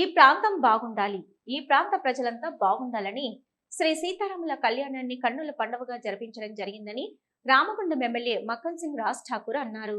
ఈ ప్రాంతం బాగుండాలి. ఈ ప్రాంత ప్రజలంతా బాగుండాలని శ్రీ సీతారాముల కళ్యాణాన్ని కన్నుల పండుగగా జరిపించడం జరిగిందని రామగుండం ఎమ్మెల్యే మక్కన్ సింగ్ రాజ్ ఠాకూర్ అన్నారు.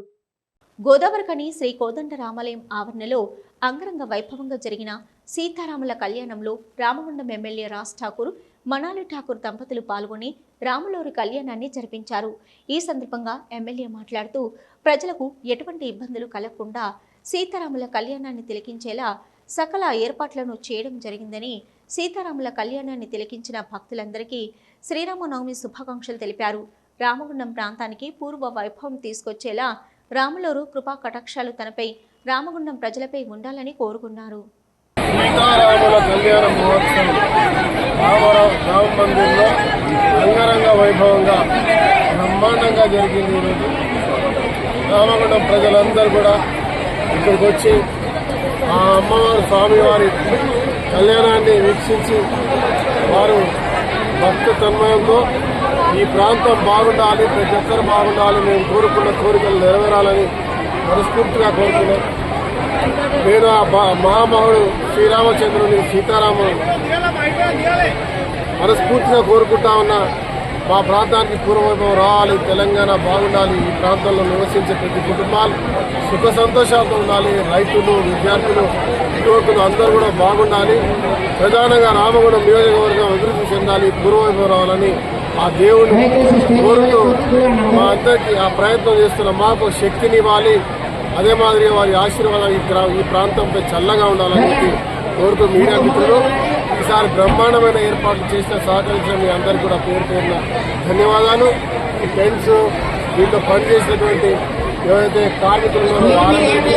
గోదావరికని శ్రీ కోదండ రామాలయం ఆవరణలో అంగరంగ వైభవంగా జరిగిన సీతారాముల కళ్యాణంలో రామగుండం ఎమ్మెల్యే రాజ్ ఠాకూర్ మనాలి ఠాకూర్ దంపతులు పాల్గొని రాములూరి కళ్యాణాన్ని జరిపించారు. ఈ సందర్భంగా ఎమ్మెల్యే మాట్లాడుతూ ప్రజలకు ఎటువంటి ఇబ్బందులు కలగకుండా సీతారాముల కళ్యాణాన్ని తిలకించేలా సకల ఏర్పాట్లను చేయడం జరిగిందని సీతారాముల కళ్యాణాన్ని తిలకించిన భక్తులందరికీ శ్రీరామనవమి శుభాకాంక్షలు తెలిపారు. రామగుండం ప్రాంతానికి పూర్వ వైభవం తీసుకొచ్చేలా రాములూరు కృపా కటాక్షాలు తనపై రామగుండం ప్రజలపై ఉండాలని కోరుకున్నారు. వైభవంగా బ్రహ్మాండంగా జరిగింది ఈరోజు. రామగుండం ప్రజలందరూ కూడా ఇక్కడికి వచ్చి ఆ అమ్మవారి స్వామివారి కళ్యాణాన్ని వీక్షించి వారు భక్త తన్మయంతో ఈ ప్రాంతం బాగుండాలి ప్రతి ఒక్కరు బాగుండాలి మేము కోరుకున్న కోరికలు నెరవేరాలని మనస్ఫూర్తిగా కోరుతున్నాం. నేను ఆ మహామహుడు శ్రీరామచంద్రుని సీతారాముడు మనస్ఫూర్తిగా కోరుకుంటా ఉన్నా. మా ప్రాంతానికి పూర్వవైభవం రావాలి తెలంగాణ బాగుండాలి ఈ ప్రాంతంలో నివసించే ప్రతి కుటుంబాలు సుఖ సంతోషాలతో ఉండాలి రైతులు విద్యార్థులు యువకులు అందరూ కూడా బాగుండాలి. ప్రధానంగా రామగుండం నియోజకవర్గం అభివృద్ధి చెందాలి పూర్వవైభవం రావాలని ఆ దేవుని కోరుతూ మా అందరికీ ఆ ప్రయత్నం చేస్తున్న మాకు శక్తినివ్వాలి అదే మాదిరిగా వారి ఆశీర్వాదం ఈ గ్రా ఈ ప్రాంతంపై చల్లగా ఉండాలని చెప్పి కోరుతూ మీడియా మిత్రులు ఈసారి బ్రహ్మాండమైన ఏర్పాట్లు చేసిన సహకరించిన మీ అందరికీ కూడా పేరు పేరున ధన్యవాదాలు. ఈ టెంట్స్ దీంట్లో పనిచేసినటువంటి ఎవరైతే కార్మికులు వాళ్ళకి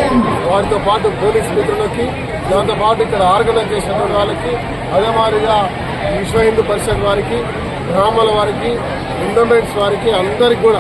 వారితో పాటు పోలీస్ మిత్రులకి దాంతో పాటు ఇక్కడ ఆర్గనైజ్ చేసినటువంటి వాళ్ళకి అదే మాదిరిగా విశ్వ హిందూ పరిషత్ వారికి బ్రాహ్మణుల వారికి ఇండోమెంట్స్ వారికి అందరికి కూడా